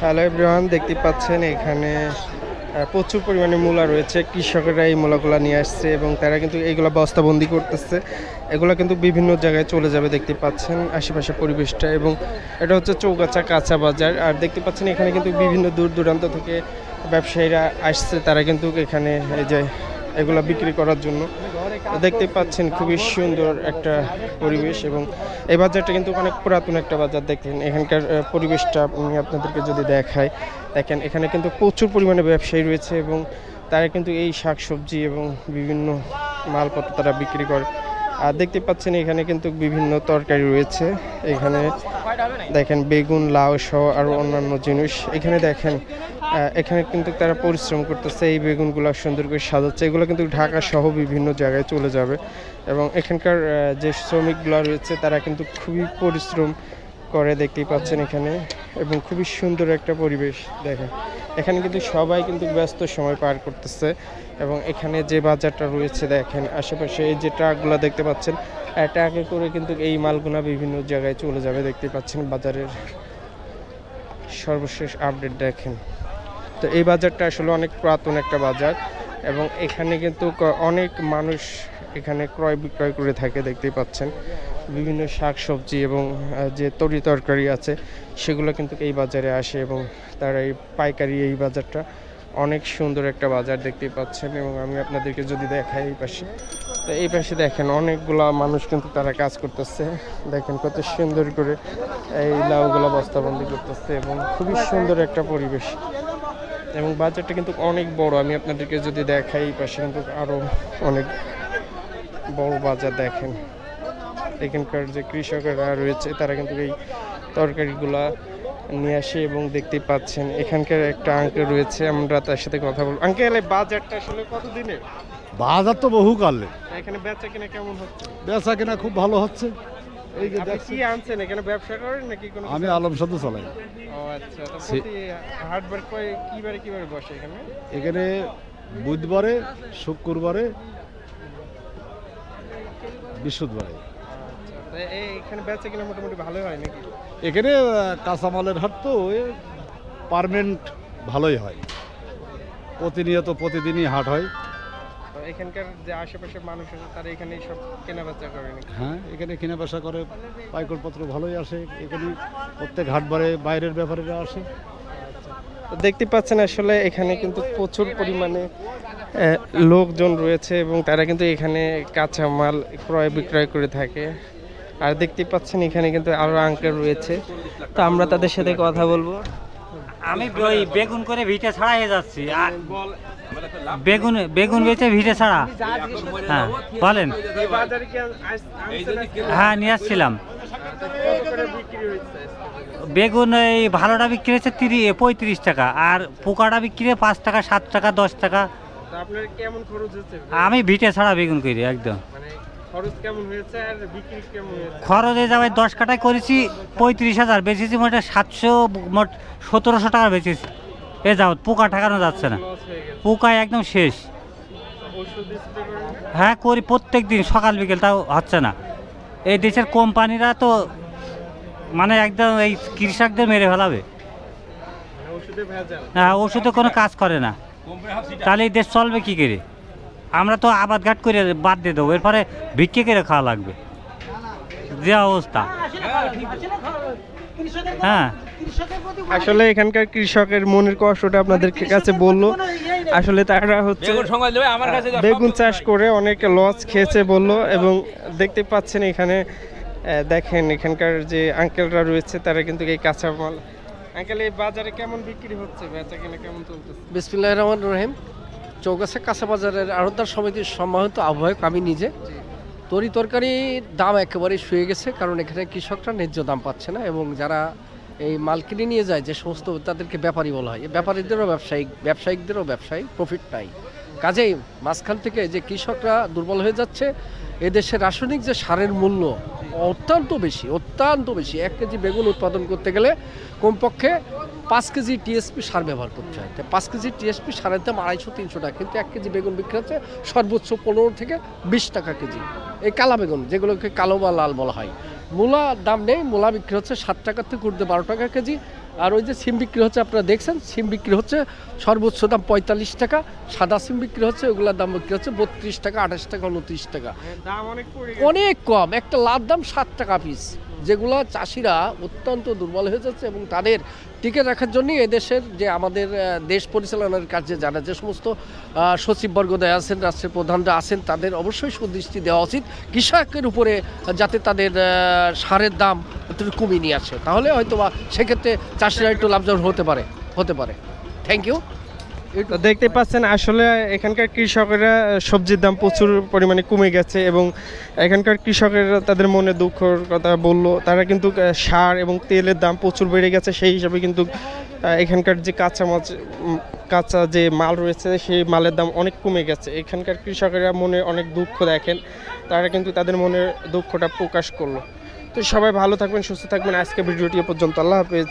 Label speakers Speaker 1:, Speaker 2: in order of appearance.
Speaker 1: Hello everyone দেখতে পাচ্ছেন এখানে প্রচুর পরিমাণে মূলা রয়েছে। কৃষকেরা এই মূলাগুলো নিয়ে আসছে এবং তারা কিন্তু এইগুলো বস্তাবন্দি করতেছে। এগুলো কিন্তু বিভিন্ন জায়গায় চলে যাবে দেখতে পাচ্ছেন আশেপাশে পরিবেশটা এবং এটা হচ্ছে চৌগাছা কাঁচা বাজার। আর দেখতে পাচ্ছেন এখানে কিন্তু বিভিন্ন দূর দূরান্ত থেকে ব্যবসায়ীরা আসছে। তারা কিন্তু এখানে এই যে এগুলো বিক্রি করার জন্য। দেখতে পাচ্ছেন খুবই সুন্দর একটা পরিবেশ এবং এই বাজারটা কিন্তু অনেক পুরাতন একটা বাজার দেখেন এখানকার পরিবেশটা আমি আপনাদেরকে যদি দেখাই, দেখেন এখানে কিন্তু প্রচুর পরিমাণে ব্যবসায়ী রয়েছে এবং তারা কিন্তু এই শাকসবজি এবং বিভিন্ন মালপত্র তারা বিক্রি করে। আর দেখতে পাচ্ছেন এখানে কিন্তু বিভিন্ন তরকারি রয়েছে। এখানে দেখেন বেগুন, লাউ সহ আরও অন্যান্য জিনিস। এখানে দেখেন এখানে কিন্তু তারা পরিশ্রম করতেছে, এই বেগুনগুলো সুন্দর করে সাজাচ্ছে। এগুলো কিন্তু ঢাকা সহ বিভিন্ন জায়গায় চলে যাবে। এবং এখানকার যে শ্রমিকগুলো রয়েছে, তারা কিন্তু খুবই পরিশ্রম করে দেখতেই পাচ্ছেন এখানে। এবং খুবই সুন্দর একটা পরিবেশ, দেখেন। এখানে কিন্তু সবাই কিন্তু ব্যস্ত সময় পার করতেছে এবং এখানে যে বাজারটা রয়েছে দেখেন, আশেপাশে এই যে ট্রাকগুলো দেখতে পাচ্ছেন ট্রাকে করে কিন্তু এই মালগুলা বিভিন্ন জায়গায় চলে যাবে, দেখতে পাচ্ছেন বাজারের সর্বশেষ আপডেট দেখেন। তো এই বাজারটা আসলে অনেক পুরাতন একটা বাজার এবং এখানে কিন্তু অনেক মানুষ এখানে ক্রয় বিক্রয় করে থাকে, দেখতেই পাচ্ছেন। বিভিন্ন শাক সবজি এবং যে তরি তরকারি আছে, সেগুলো কিন্তু এই বাজারে আসে এবং তারা এই পাইকারি এই বাজারটা অনেক সুন্দর একটা বাজার দেখতে পাচ্ছেন এবং আমি আপনাদেরকে যদি দেখাই এই পাশে। তো এই পাশে দেখেন অনেকগুলা মানুষ কিন্তু তারা কাজ করতেছে। দেখেন কত সুন্দর করে এই লাউগুলা বস্তাবন্দি করতেছে এবং খুবই সুন্দর একটা পরিবেশ। এবং বাজারটা কিন্তু অনেক বড়, আমি আপনাদেরকে যদি দেখাই এই পাশে কিন্তু আরও অনেক বড় বাজার দেখেন। এখানকার যে কৃষকেরা রয়েছে তারা কিন্তু এই তরকারিগুলা নিয়ে আসে এবং দেখতে পাচ্ছেন এখানকার একটা আঙ্কেল রয়েছে আমরা তার সাথে কথা বলব। আঙ্কেল এই বাজারটা আসলে কতদিনের?
Speaker 2: বাজার তো বহু কালে
Speaker 1: এখানে বেচা কিনা কেমন হচ্ছে?
Speaker 2: বেচা কেনা খুব ভালো হচ্ছে। এই যে দেখছি
Speaker 1: আনছেন? এখানে ব্যবসা করেন নাকি কোনো
Speaker 2: আমি আলম সাধু চালাই।
Speaker 1: ও আচ্ছা হাটবার কয় কিবারে কিবারে বসে এখানে?
Speaker 2: এখানে বুধবারে শুক্রবারে বৃহস্পতিবারে।
Speaker 1: এখানে বেচা কিনা মোটামুটি ভালোই হয় নাকি?
Speaker 2: এখানে কাঁচামালের হাট তো পারমানেন্ট ভালোই হয়। প্রতিনিয়ত প্রতিদিনই হাট হয়।
Speaker 1: এখানকার যে আশেপাশে মানুষ আছে তারা এখানে সব কেনা বেচা করে
Speaker 2: হ্যাঁ এখানে কিনে বেচা করে পাইকরপত্র ভালোই আসে। এখানে প্রত্যেক হাটবারে বাইরের ব্যাপারীরা আসে।
Speaker 1: তো দেখতে পাচ্ছেন আসলে এখানে কিন্তু প্রচুর পরিমাণে লোকজন রয়েছে এবং তারা কিন্তু এখানে কাঁচামাল ক্রয় বিক্রয় করে থাকে। আর দেখতে পাচ্ছেন এখানে কিন্তু আরও আঙ্কেল রয়েছে। তো আমরা তাদের সাথে কথা বলব।
Speaker 3: আমি ওই বেগুন করে ভিটে ছাড়াই যাচ্ছি। আর বেগুন বেগুন বেচে ভিটে ছাড়া? হ্যাঁ বলেন। হ্যাঁ নিয়ে আসছিলাম। বেগুন এই ভালোটা বিক্রি হচ্ছে তিরিশ পঁয়ত্রিশ টাকা আর পোকাটা বিক্রি হয় পাঁচ টাকা সাত টাকা দশ টাকা।
Speaker 1: আপনার কেমন খরচ হচ্ছে?
Speaker 3: আমি ভিটে ছাড়া বেগুন করি একদম।
Speaker 1: খরচ কেমন হয়েছে আর বিক্রি কেমন হয়েছে?
Speaker 3: খরচে যাবে দশ কাটায় করেছি পঁয়ত্রিশ হাজার বেচেছি মোটে সাতশো মোট সতেরোশো টাকা বেচেছি। এ যাও পোকা ঠেকানো যাচ্ছে না।
Speaker 1: হয়ে
Speaker 3: পোকায় একদম শেষ? হ্যাঁ করি প্রত্যেক দিন সকাল বিকেল তাও হচ্ছে না। এই দেশের কোম্পানিরা তো মানে একদম এই কৃষকদের মেরে ফেলাবে।
Speaker 1: মানে ওষুধে ভেজাল।
Speaker 3: হ্যাঁ ওষুধে কোনো কাজ করে না। তাহলে এই দেশ চলবে কী করে? আমরা তো আবাদ ঘাট করে বাদ দিয়ে দেবো এরপরে ভিক্ষে করে খাওয়া লাগবে। যে অবস্থা। হ্যাঁ।
Speaker 1: আসলে এখানকার কৃষকের মনের কষ্টটা আপনাদের কাছে বলল। আসলে তারা হচ্ছে বেগুন চাষ করে অনেক লস খেয়েছে বলল এবং দেখতে পাচ্ছেন এখানে দেখেন এখানকার যে আঙ্কেলরা রয়েছে তারা কিন্তু এই কাঁচামাল। আঙ্কেল এই বাজারে কেমন বিক্রি হচ্ছে? বেচা কিনা কেমন চলতেছে?
Speaker 4: বিসমিল্লাহ রহমান রহিম। চৌগাছা কাঁচাবাজারের আড়তদার সমিতির সম্মানিত আহ্বায়ক আমি নিজে। তরি তরকারির দাম একেবারেই শুয়ে গেছে, কারণ এখানে কৃষকরা ন্যায্য দাম পাচ্ছে না এবং যারা এই মাল কিনে নিয়ে যায়, যে সমস্ত তাদেরকে ব্যাপারী বলা হয় ব্যাপারীদেরও ব্যবসায়িক ব্যবসায়িকদেরও ব্যবসায়ী প্রফিট নাই। কাজেই মাঝখান থেকে যে কৃষকরা দুর্বল হয়ে যাচ্ছে এদেশে রাসায়নিক যে সারের মূল্য অত্যন্ত বেশি অত্যন্ত বেশি। এক কেজি বেগুন উৎপাদন করতে গেলে কমপক্ষে পাঁচ কেজি টিএসপি সার ব্যবহার করতে হয়। পাঁচ কেজি টিএসপি সারের দাম আড়াইশো, তিনশো টাকা, কিন্তু এক কেজি বেগুন বিক্রি হচ্ছে সর্বোচ্চ পনেরো থেকে বিশ টাকা কেজি। এই কালা বেগুন, যেগুলোকে কালো বা লাল বলা হয়। মূলা দাম নেই, মূলা বিক্রি হচ্ছে সাত টাকা থেকে উঠতে বারো টাকা কেজি। আর ওই যে সিম বিক্রি হচ্ছে আপনারা দেখছেন সিম বিক্রি হচ্ছে সর্বোচ্চ দাম পঁয়তাল্লিশ টাকা সাদা সিম বিক্রি হচ্ছে ওগুলোর দাম বিক্রি হচ্ছে বত্রিশ টাকা আঠাশ টাকা উনত্রিশ টাকা।
Speaker 1: অনেক
Speaker 4: কম একটা লাভ দাম সাত টাকা পিস যেগুলো চাষিরা অত্যন্ত দুর্বল হয়ে যাচ্ছে এবং তাদের টিকে রাখার জন্য এদেশের যে আমাদের দেশ পরিচালনার কাজে যারা যে সমস্ত আহ, সচিববর্গদয় আছেন রাষ্ট্রের প্রধানরা আছেন তাদের অবশ্যই সুদৃষ্টি দেওয়া উচিত। কৃষকের উপরে যাতে তাদের সারের দাম একটু কমিয়ে নিয়ে আসে। তাহলে হয়তো বা সেক্ষেত্রে চাষিরা একটু লাভজনক হতে পারে হতে পারে। থ্যাংক ইউ
Speaker 1: দেখতে পাচ্ছেন, আসলে এখানকার কৃষকেরা সবজির দাম প্রচুর পরিমাণে কমে গেছে এবং এখানকার কৃষকেরা তাদের মনে দুঃখর কথা বলল। তারা কিন্তু সার এবং তেলের দাম প্রচুর বেড়ে গেছে। সেই হিসাবে কিন্তু এখানকার যে কাঁচা মাছ কাঁচা যে মাল রয়েছে, সেই মালের দাম অনেক কমে গেছে। এখানকার কৃষকেরা মনে অনেক দুঃখ দেখেন। তারা কিন্তু তাদের মনের দুঃখটা প্রকাশ করল। তো সবাই ভালো থাকবেন সুস্থ থাকবেন। আজকে ভিডিওটি পর্যন্ত। আল্লাহ হাফেজ।